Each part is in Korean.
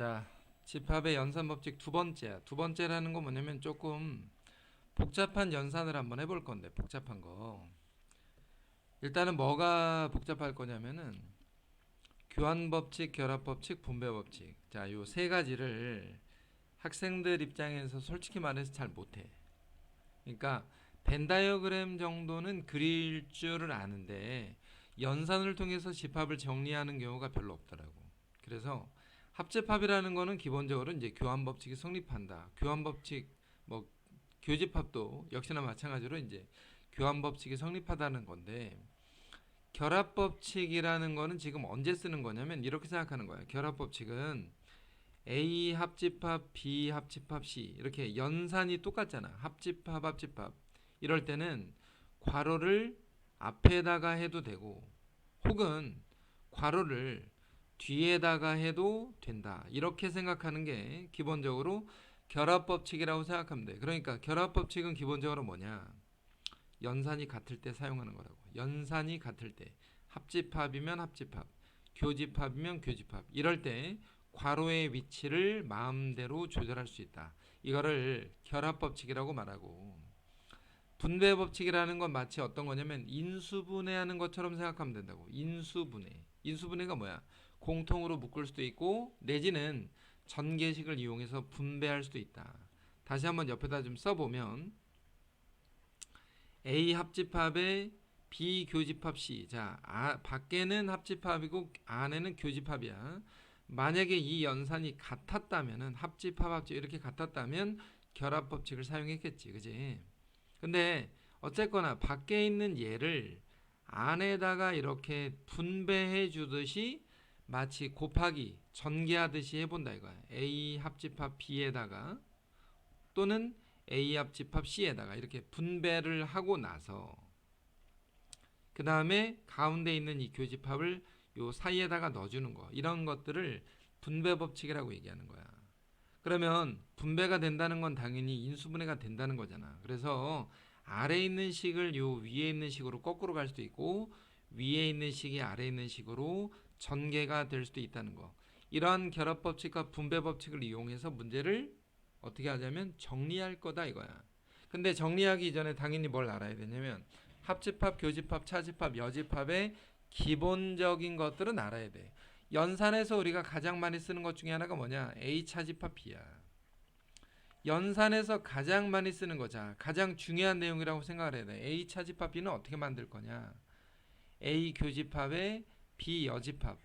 자, 집합의 연산 법칙 두 번째야. 두 번째라는 건 뭐냐면 조금 복잡한 연산을 한번 해볼 건데 복잡한 거. 일단은 뭐가 복잡할 거냐면은 교환 법칙, 결합 법칙, 분배 법칙. 자, 요 세 가지를 학생들 입장에서 솔직히 말해서 잘 못해. 그러니까 벤 다이어그램 정도는 그릴 줄을 아는데 연산을 통해서 집합을 정리하는 경우가 별로 없더라고. 그래서 합집합이라는 거는 기본적으로 이제 교환 법칙이 성립한다. 교환 법칙 뭐 교집합도 역시나 마찬가지로 이제 교환 법칙이 성립하다는 건데 결합 법칙이라는 거는 지금 언제 쓰는 거냐면 이렇게 생각하는 거야. 결합 법칙은 A 합집합, B 합집합, C 이렇게 연산이 똑같잖아. 합집합, 합집합. 이럴 때는 괄호를 앞에다가 해도 되고 혹은 괄호를 뒤에다가 해도 된다. 이렇게 생각하는 게 기본적으로 결합 법칙이라고 생각하면 돼. 그러니까 결합 법칙은 기본적으로 뭐냐? 연산이 같을 때 사용하는 거라고. 연산이 같을 때 합집합이면 합집합, 교집합이면 교집합. 이럴 때 괄호의 위치를 마음대로 조절할 수 있다. 이거를 결합 법칙이라고 말하고 분배 법칙이라는 건 마치 어떤 거냐면 인수분해하는 것처럼 생각하면 된다고. 인수분해. 인수분해가 뭐야? 공통으로 묶을 수도 있고 내지는 전개식을 이용해서 분배할 수도 있다. 다시 한번 옆에다 좀 써보면 A 합집합에 B 교집합 C. 자, 아, 밖에는 합집합이고 안에는 교집합이야. 만약에 이 연산이 같았다면은 합집합 합집 이렇게 같았다면 결합 법칙을 사용했겠지. 그지? 근데 어쨌거나 밖에 있는 얘를 안에다가 이렇게 분배해 주듯이 마치 곱하기 전개하듯이 해본다 이거야. A 합집합 B에다가 또는 A 합집합 C에다가 이렇게 분배를 하고 나서 그 다음에 가운데 있는 이 교집합을 요 사이에다가 넣어주는 거 이런 것들을 분배 법칙이라고 얘기하는 거야. 그러면 분배가 된다는 건 당연히 인수분해가 된다는 거잖아. 그래서 아래 있는 식을 요 위에 있는 식으로 거꾸로 갈 수도 있고 위에 있는 식이 아래 있는 식으로 전개가 될 수도 있다는 거. 이러한 결합 법칙과 분배 법칙을 이용해서 문제를 어떻게 하자면 정리할 거다 이거야. 근데 정리하기 이전에 당연히 뭘 알아야 되냐면 합집합, 교집합, 차집합, 여집합의 기본적인 것들은 알아야 돼. 연산에서 우리가 가장 많이 쓰는 것 중에 하나가 뭐냐? A 차집합 B야. 연산에서 가장 많이 쓰는 거자. 가장 중요한 내용이라고 생각을 해야 돼. A 차집합 B는 어떻게 만들 거냐? A 교집합에 B 여집합.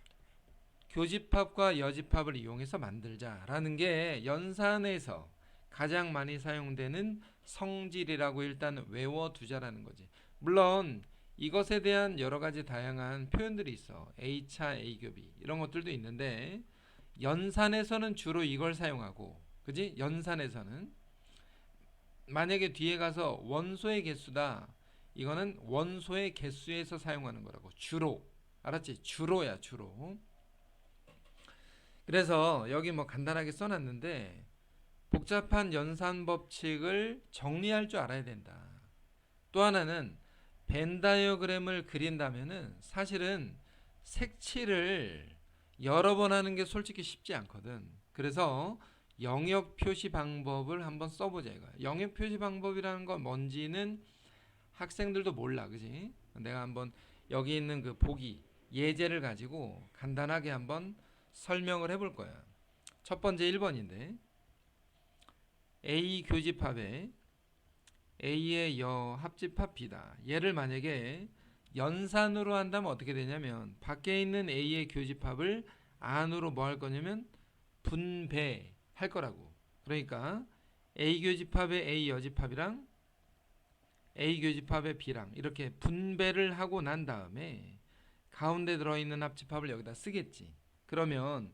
교집합과 여집합을 이용해서 만들자라는 게 연산에서 가장 많이 사용되는 성질이라고 일단 외워두자라는 거지. 물론 이것에 대한 여러 가지 다양한 표현들이 있어. A차, A교비 이런 것들도 있는데 연산에서는 주로 이걸 사용하고 그지? 연산에서는 만약에 뒤에 가서 원소의 개수다. 이거는 원소의 개수에서 사용하는 거라고. 주로. 알았지? 주로야, 주로. 그래서 여기 뭐 간단하게 써놨는데 복잡한 연산 법칙을 정리할 줄 알아야 된다. 또 하나는 벤 다이어그램을 그린다면은 사실은 색칠을 여러 번 하는 게 솔직히 쉽지 않거든. 그래서 영역 표시 방법을 한번 써보자 이거야. 영역 표시 방법이라는 건 뭔지는 학생들도 몰라, 그지? 내가 한번 여기 있는 그 보기 예제를 가지고 간단하게 한번 설명을 해볼 거야. 첫 번째 1번인데 A 교집합에 A의 여 합집합 B다. 얘를 만약에 연산으로 한다면 어떻게 되냐면 밖에 있는 A의 교집합을 안으로 뭐 할 거냐면 분배할 거라고. 그러니까 A 교집합의 A 여집합이랑 A 교집합의 B랑 이렇게 분배를 하고 난 다음에 가운데 들어있는 합집합을 여기다 쓰겠지. 그러면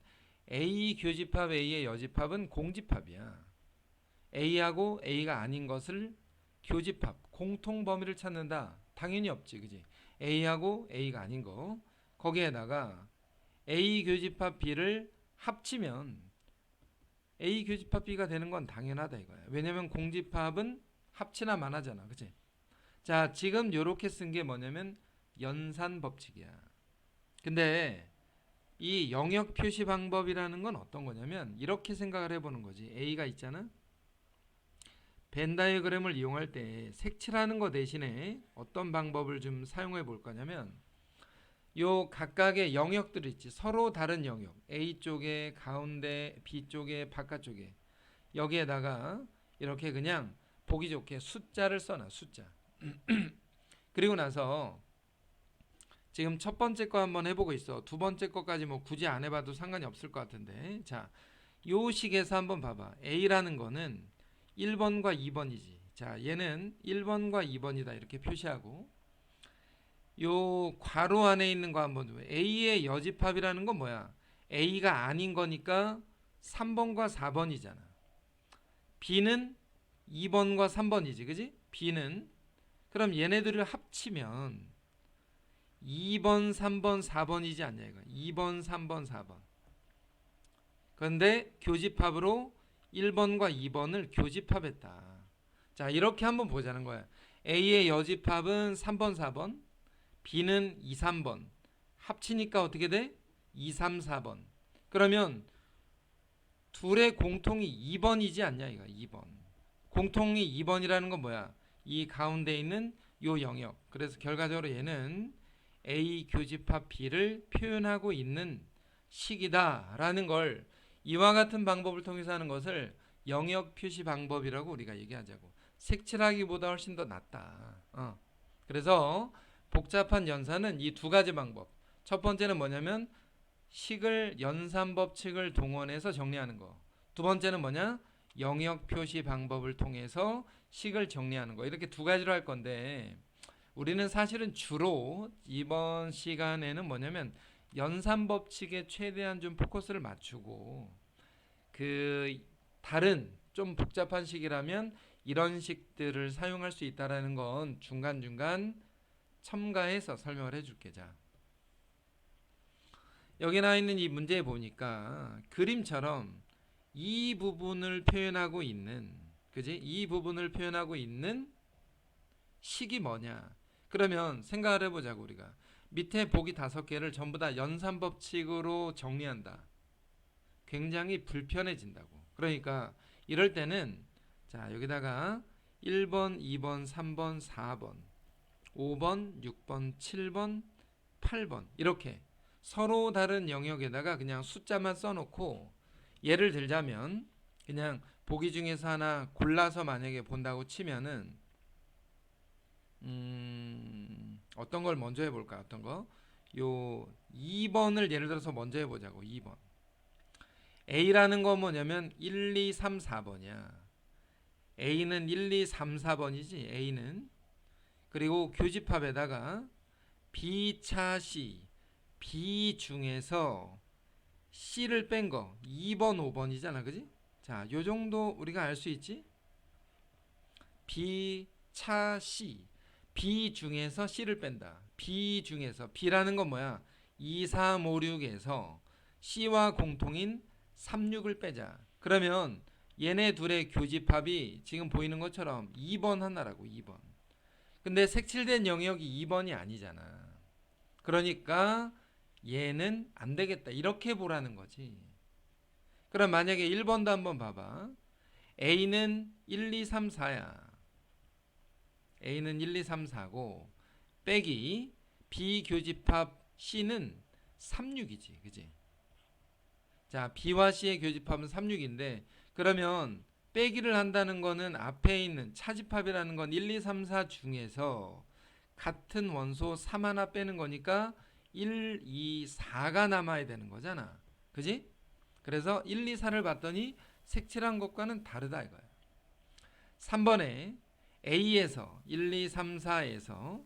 A 교집합 A의 여집합은 공집합이야. A하고 A가 아닌 것을 교집합, 공통 범위를 찾는다. 당연히 없지, 그지? A하고 A가 아닌 거. 거기에다가 A 교집합 B를 합치면 A 교집합 B가 되는 건 당연하다 이거야. 왜냐면 공집합은 합치나 만하잖아, 그지? 자, 지금 요렇게 쓴 게 뭐냐면 연산 법칙이야. 근데 이 영역 표시 방법이라는 건 어떤 거냐면 이렇게 생각을 해보는 거지. A가 있잖아. 벤 다이어그램을 이용할 때 색칠하는 거 대신에 어떤 방법을 좀 사용해 볼 거냐면 요 각각의 영역들 있지 서로 다른 영역 A 쪽에 가운데 B 쪽에 바깥쪽에 여기에다가 이렇게 그냥 보기 좋게 숫자를 써놔 숫자 그리고 나서 지금 첫 번째 거 한번 해보고 있어. 두 번째 거까지 뭐 굳이 안 해봐도 상관이 없을 것 같은데. 자 요 식에서 한번 봐봐. A라는 거는 1번과 2번이지. 자 얘는 1번과 2번이다. 이렇게 표시하고. 요 괄호 안에 있는 거 한번 좀 A의 여집합이라는 건 뭐야? A가 아닌 거니까 3번과 4번이잖아. B는 2번과 3번이지, 그지? B는. 그럼 얘네들을 합치면 2번, 3번, 4번이지 않냐 이거. 2번, 3번, 4번. 그런데 교집합으로 1번과 2번을 교집합했다. 자, 이렇게 한번 보자는 거야. A의 여집합은 3번, 4번. B는 2, 3번. 합치니까 어떻게 돼? 2, 3, 4번. 그러면 둘의 공통이 2번이지 않냐 이거 2번. 공통이 2번이라는 건 뭐야? 이 가운데 있는 요 영역. 그래서 결과적으로 얘는 A 교집합 B를 표현하고 있는 식이다라는 걸 이와 같은 방법을 통해서 하는 것을 영역 표시 방법이라고 우리가 얘기하자고. 색칠하기보다 훨씬 더 낫다. 어. 그래서 복잡한 연산은 이 두 가지 방법. 첫 번째는 뭐냐면 식을 연산 법칙을 동원해서 정리하는 거. 두 번째는 뭐냐? 영역 표시 방법을 통해서 식을 정리하는 거. 이렇게 두 가지로 할 건데 우리는 사실은 주로 이번 시간에는 뭐냐면 연산 법칙에 최대한 좀 포커스를 맞추고 그 다른 좀 복잡한 식이라면 이런 식들을 사용할 수 있다라는 건 중간중간 첨가해서 설명을 해 줄게. 자, 여기 나와 있는 이 문제에 보니까 그림처럼 이 부분을 표현하고 있는, 그지? 이 부분을 표현하고 있는 식이 뭐냐? 그러면 생각을 해보자고 우리가 밑에 보기 다섯 개를 전부 다 연산 법칙으로 정리한다. 굉장히 불편해진다고. 그러니까 이럴 때는 자 여기다가 1번, 2번, 3번, 4번 5번, 6번, 7번, 8번 이렇게 서로 다른 영역에다가 그냥 숫자만 써놓고 예를 들자면 그냥 보기 중에서 하나 골라서 만약에 본다고 치면은 음 어떤 걸 먼저 해볼까 어떤 거? 요 2번을 예를 들어서 먼저 해보자고 2번 A라는 건 뭐냐면 1, 2, 3, 4번이야 A는 1, 2, 3, 4번이지 A는 그리고 교집합에다가 B차 C B 중에서 C를 뺀 거 2번 5번이잖아 그지? 자, 요 정도 우리가 알 수 있지? B 차 C B 중에서 C를 뺀다. B 중에서 B라는 건 뭐야? 2, 3, 5, 6에서 C와 공통인 3, 6을 빼자. 그러면 얘네 둘의 교집합이 지금 보이는 것처럼 2번 하나라고 2번. 근데 색칠된 영역이 2번이 아니잖아. 그러니까 얘는 안 되겠다. 이렇게 보라는 거지. 그럼 만약에 1번도 한번 봐봐. A는 1, 2, 3, 4야. A는 1, 2, 3, 4고 빼기 B 교집합 C는 3, 6이지. 그지? 자, B와 C의 교집합은 3, 6인데 그러면 빼기를 한다는 거는 앞에 있는 차집합이라는 건 1, 2, 3, 4 중에서 같은 원소 3 하나 빼는 거니까 1, 2, 4가 남아야 되는 거잖아. 그지? 그래서 1, 2, 4를 봤더니 색칠한 것과는 다르다 이거야. 3번에 A에서 1, 2, 3, 4에서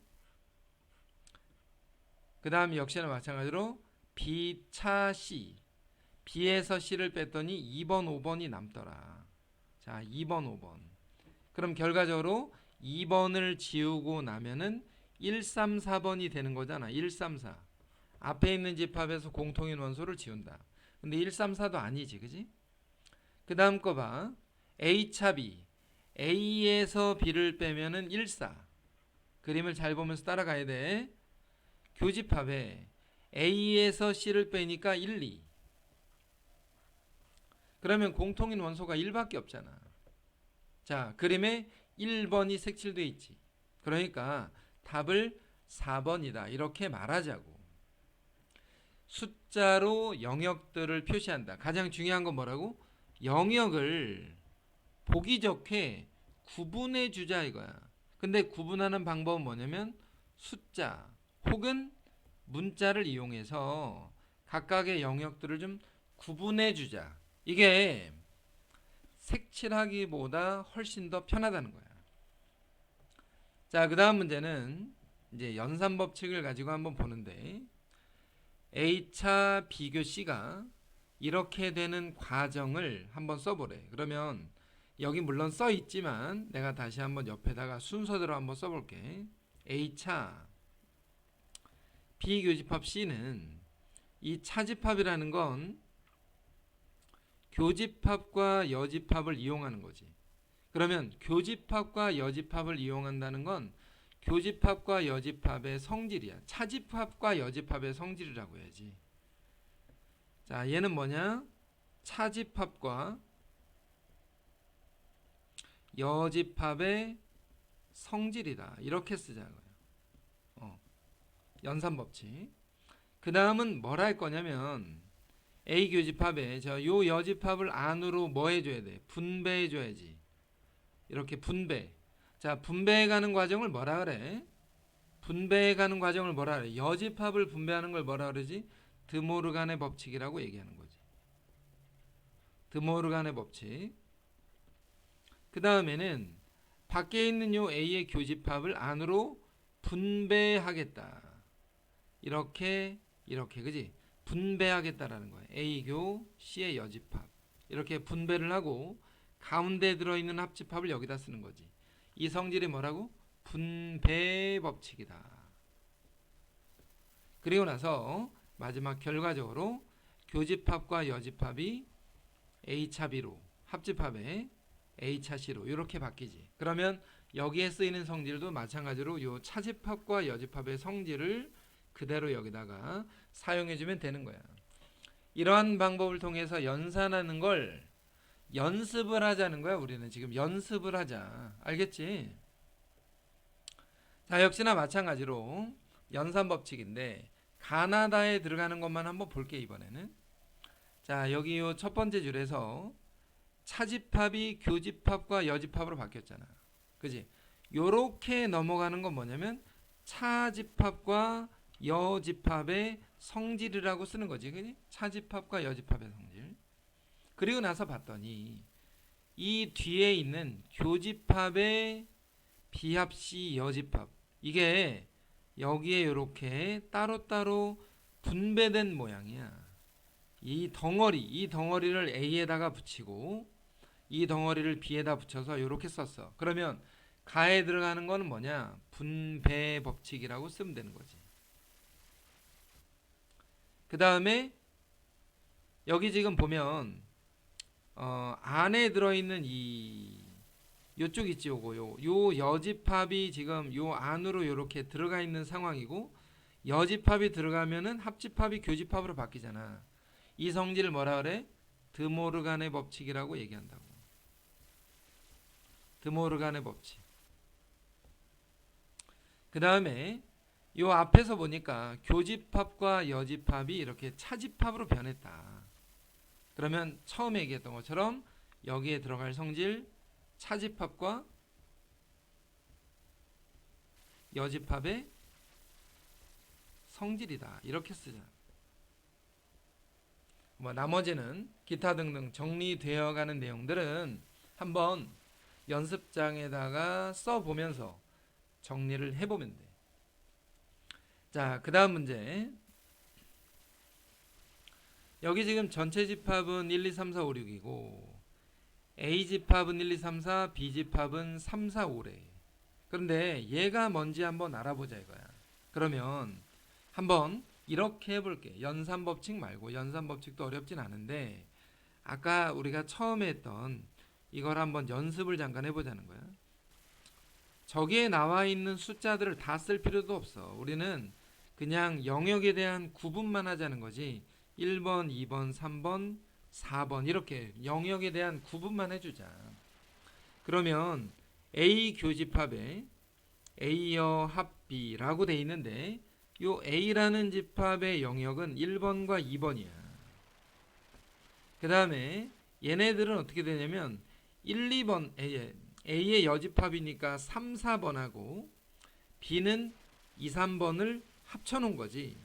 그 다음 역시나 마찬가지로 B 차 C B에서 C를 뺐더니 2번, 5번이 남더라. 자, 2번, 5번. 그럼 결과적으로 2번을 지우고 나면은 1, 3, 4번이 되는 거잖아. 1, 3, 4. 앞에 있는 집합에서 공통인 원소를 지운다. 근데 1, 3, 4도 아니지. 그지? 그 다음 거 봐. A 차 B. A에서 B를 빼면은 1, 4. 그림을 잘 보면서 따라가야 돼. 교집합에 A에서 C를 빼니까 1, 2. 그러면 공통인 원소가 1밖에 없잖아. 자, 그림에 1번이 색칠돼 있지. 그러니까 답을 4번이다. 이렇게 말하자고. 숫자로 영역들을 표시한다. 가장 중요한 건 뭐라고? 영역을 보기 좋게 구분해 주자 이거야. 근데 구분하는 방법은 뭐냐면 숫자 혹은 문자를 이용해서 각각의 영역들을 좀 구분해 주자. 이게 색칠하기보다 훨씬 더 편하다는 거야. 자, 그 다음 문제는 이제 연산 법칙을 가지고 한번 보는데 A차 비교 C가 이렇게 되는 과정을 한번 써보래. 그러면 여기 물론 써 있지만 내가 다시 한번 옆에다가 순서대로 한번 써볼게. A차 비교집합 C는 이 차집합이라는 건 교집합과 여집합을 이용하는 거지. 그러면 교집합과 여집합을 이용한다는 건 교집합과 여집합의 성질이야. 차집합과 여집합의 성질이라고 해야지. 자, 얘는 뭐냐? 차집합과 여집합의 성질이다. 이렇게 쓰자고요. 어. 연산 법칙. 그 다음은 뭘 할 거냐면 A 교집합에 저요 여집합을 안으로 뭐 해줘야 돼? 분배해 줘야지. 이렇게 분배. 자, 분배해 가는 과정을 뭐라 그래? 분배해 가는 과정을 뭐라 그래? 여집합을 분배하는 걸 뭐라 그러지? 드모르간의 법칙이라고 얘기하는 거지. 드모르간의 법칙. 그 다음에는 밖에 있는 요 A의 교집합을 안으로 분배하겠다. 이렇게 이렇게 그지? 분배하겠다라는 거예요. A교 C의 여집합. 이렇게 분배를 하고 가운데 들어있는 합집합을 여기다 쓰는 거지. 이 성질이 뭐라고? 분배 법칙이다. 그리고 나서 마지막 결과적으로 교집합과 여집합이 A차 B로 합집합에 A차 C로 이렇게 바뀌지. 그러면 여기에 쓰이는 성질도 마찬가지로 요 차집합과 여집합의 성질을 그대로 여기다가 사용해주면 되는 거야. 이러한 방법을 통해서 연산하는 걸 연습을 하자는 거야. 우리는 지금 연습을 하자. 알겠지? 자, 역시나 마찬가지로 연산 법칙인데 가나다에 들어가는 것만 한번 볼게 이번에는. 자, 여기 요 첫 번째 줄에서 차집합이 교집합과 여집합으로 바뀌었잖아. 그지? 요렇게 넘어가는 건 뭐냐면 차집합과 여집합의 성질이라고 쓰는 거지. 그지? 차집합과 여집합의 성질. 그리고 나서 봤더니 이 뒤에 있는 교집합의 비합시 여집합 이게 여기에 이렇게 따로따로 분배된 모양이야. 이 덩어리, 이 덩어리를 A에다가 붙이고 이 덩어리를 B에다 붙여서 이렇게 썼어. 그러면 가에 들어가는 거는 뭐냐? 분배 법칙이라고 쓰면 되는 거지. 그 다음에 여기 지금 보면 어, 안에 들어있는 이 요쪽 있지 요거 요, 요 여집합이 지금 요 안으로 이렇게 들어가 있는 상황이고 여집합이 들어가면은 합집합이 교집합으로 바뀌잖아. 이 성질을 뭐라 그래? 드모르간의 법칙이라고 얘기한다고. 드모르간의 법칙. 그 다음에 요 앞에서 보니까 교집합과 여집합이 이렇게 차집합으로 변했다. 그러면 처음에 얘기했던 것처럼 여기에 들어갈 성질 차집합과 여집합의 성질이다. 이렇게 쓰자. 뭐 나머지는 기타 등등 정리되어 가는 내용들은 한번 연습장에다가 써 보면서 정리를 해 보면 돼. 자, 그 다음 문제. 여기 지금 전체 집합은 1, 2, 3, 4, 5, 6이고 A 집합은 1, 2, 3, 4, B 집합은 3, 4, 5래. 그런데 얘가 뭔지 한번 알아보자 이거야. 그러면 한번 이렇게 해볼게. 연산 법칙 말고 연산 법칙도 어렵진 않은데 아까 우리가 처음에 했던 이걸 한번 연습을 잠깐 해보자는 거야. 저기에 나와 있는 숫자들을 다 쓸 필요도 없어. 우리는 그냥 영역에 대한 구분만 하자는 거지. 1번, 2번, 3번, 4번 이렇게 영역에 대한 구분만 해주자. 그러면 A 교집합에 A여 합 B라고 돼 있는데 요 A라는 집합의 영역은 1번과 2번이야. 그 다음에 얘네들은 어떻게 되냐면 1, 2번 A의, A의 여집합이니까 3, 4번하고 B는 2, 3번을 합쳐놓은 거지.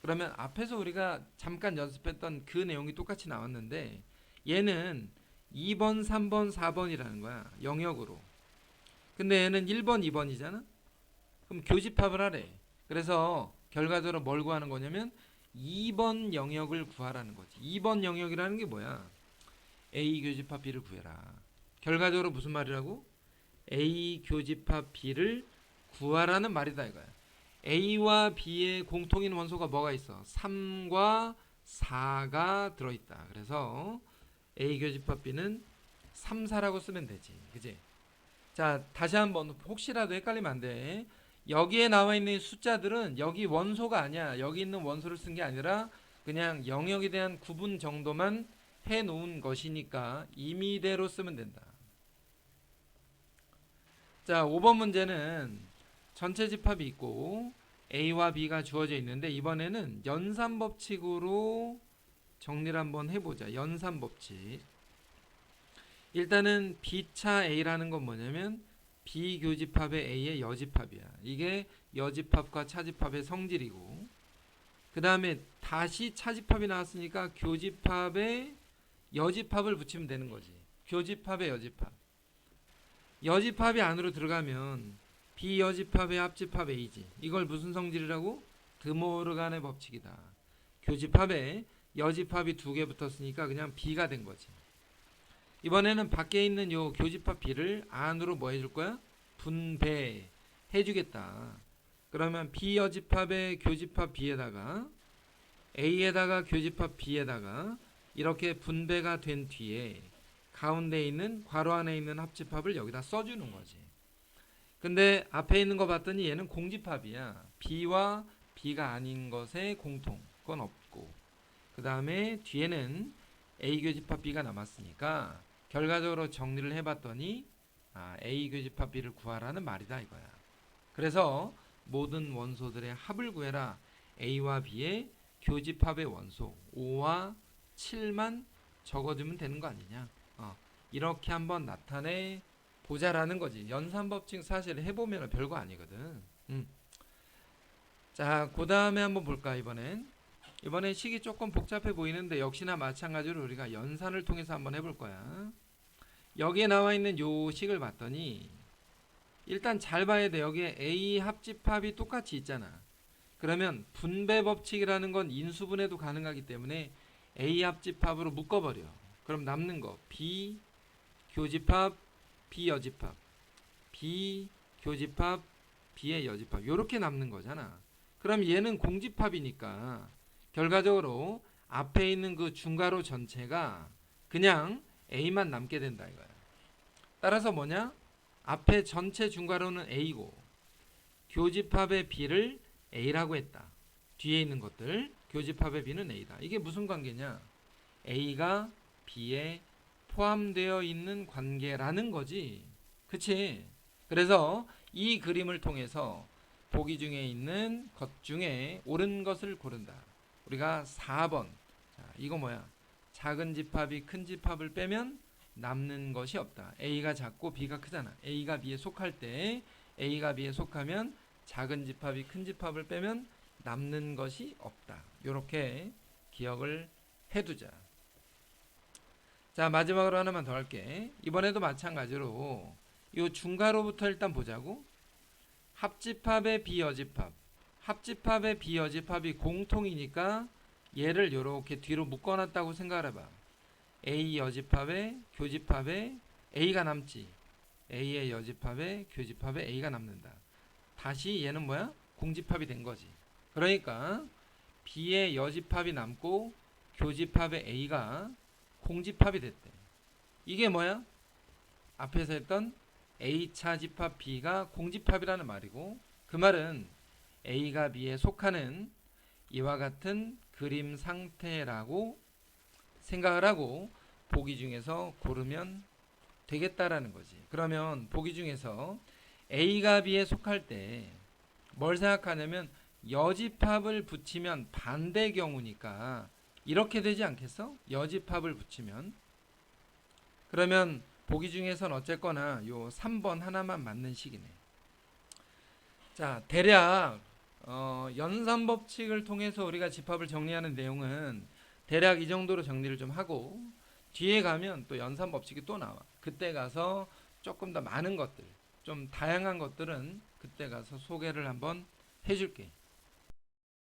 그러면 앞에서 우리가 잠깐 연습했던 그 내용이 똑같이 나왔는데 얘는 2번, 3번, 4번이라는 거야. 영역으로. 근데 얘는 1번, 2번이잖아. 그럼 교집합을 하래. 그래서 결과적으로 뭘 구하는 거냐면 2번 영역을 구하라는 거지. 2번 영역이라는 게 뭐야? A 교집합 B를 구해라. 결과적으로 무슨 말이라고? A 교집합 B를 구하라는 말이다 이거야. A와 B의 공통인 원소가 뭐가 있어? 3과 4가 들어있다. 그래서 A 교집합 B는 3, 4라고 쓰면 되지. 그지? 자, 다시 한번 혹시라도 헷갈리면 안 돼. 여기에 나와 있는 숫자들은 여기 원소가 아니야. 여기 있는 원소를 쓴 게 아니라 그냥 영역에 대한 구분 정도만 해 놓은 것이니까 임의대로 쓰면 된다. 자, 5번 문제는 전체 집합이 있고 A와 B가 주어져 있는데 이번에는 연산 법칙으로 정리를 한번 해보자. 연산 법칙. 일단은 B차 A라는 건 뭐냐면 B 교집합의 A의 여집합이야. 이게 여집합과 차집합의 성질이고 그 다음에 다시 차집합이 나왔으니까 교집합의 여집합을 붙이면 되는 거지. 교집합의 여집합. 여집합이 안으로 들어가면 비여집합의 합집합 A지. 이걸 무슨 성질이라고? 드모르간의 법칙이다. 교집합에 여집합이 두 개 붙었으니까 그냥 B가 된 거지. 이번에는 밖에 있는 요 교집합 B를 안으로 뭐 해줄 거야? 분배 해주겠다. 그러면 비여집합의 교집합 B에다가 A에다가 교집합 B에다가 이렇게 분배가 된 뒤에 가운데 있는 괄호 안에 있는 합집합을 여기다 써주는 거지. 근데 앞에 있는 거 봤더니 얘는 공집합이야. B와 B가 아닌 것의 공통. 그건 없고. 그 다음에 뒤에는 A 교집합 B가 남았으니까 결과적으로 정리를 해봤더니 아, A 교집합 B를 구하라는 말이다 이거야. 그래서 모든 원소들의 합을 구해라. A와 B의 교집합의 원소 5와 7만 적어주면 되는 거 아니냐. 어, 이렇게 한번 나타내 보자라는 거지. 연산법칙 사실 해보면 별거 아니거든. 음. 자, 그 다음에 한번 볼까 이번엔. 이번엔 식이 조금 복잡해 보이는데 역시나 마찬가지로 우리가 연산을 통해서 한번 해볼 거야. 여기에 나와 있는 요 식을 봤더니 일단 잘 봐야 돼. 여기에 A 합집합이 똑같이 있잖아. 그러면 분배 법칙이라는 건 인수분해도 가능하기 때문에 A 합집합으로 묶어버려. 그럼 남는 거 B 교집합 B 여집합 B 교집합 B의 여집합 요렇게 남는 거잖아. 그럼 얘는 공집합이니까 결과적으로 앞에 있는 그 중괄호 전체가 그냥 A만 남게 된다 이거야. 따라서 뭐냐? 앞에 전체 중괄호는 A고 교집합의 B를 A라고 했다. 뒤에 있는 것들 교집합의 B는 A다. 이게 무슨 관계냐? A가 B에 포함되어 있는 관계라는 거지. 그치? 그래서 이 그림을 통해서 보기 중에 있는 것 중에 옳은 것을 고른다. 우리가 4번. 자, 이거 뭐야? 작은 집합이 큰 집합을 빼면 남는 것이 없다. A가 작고 B가 크잖아. A가 B에 속할 때 A가 B에 속하면 작은 집합이 큰 집합을 빼면 남는 것이 없다. 이렇게 기억을 해두자. 자 마지막으로 하나만 더 할게. 이번에도 마찬가지로 이 중괄호부터 일단 보자고. 합집합의 비여집합. 합집합의 비여집합이 공통이니까 얘를 이렇게 뒤로 묶어놨다고 생각해봐. A 여집합에 교집합에 A가 남지. A의 여집합에 교집합에 A가 남는다. 다시 얘는 뭐야? 공집합이 된 거지. 그러니까 B의 여집합이 남고 교집합의 A가 공집합이 됐대. 이게 뭐야? 앞에서 했던 A차 집합 B가 공집합이라는 말이고 그 말은 A가 B에 속하는 이와 같은 그림 상태라고 생각을 하고 보기 중에서 고르면 되겠다라는 거지. 그러면 보기 중에서 A가 B에 속할 때 뭘 생각하냐면 여집합을 붙이면 반대 경우니까 이렇게 되지 않겠어? 여집합을 붙이면 그러면 보기 중에선 어쨌거나 요 3번 하나만 맞는 식이네. 자, 대략 어, 연산 법칙을 통해서 우리가 집합을 정리하는 내용은 대략 이 정도로 정리를 좀 하고 뒤에 가면 또 연산 법칙이 또 나와. 그때 가서 조금 더 많은 것들, 좀 다양한 것들은 그때 가서 소개를 한번 해줄게.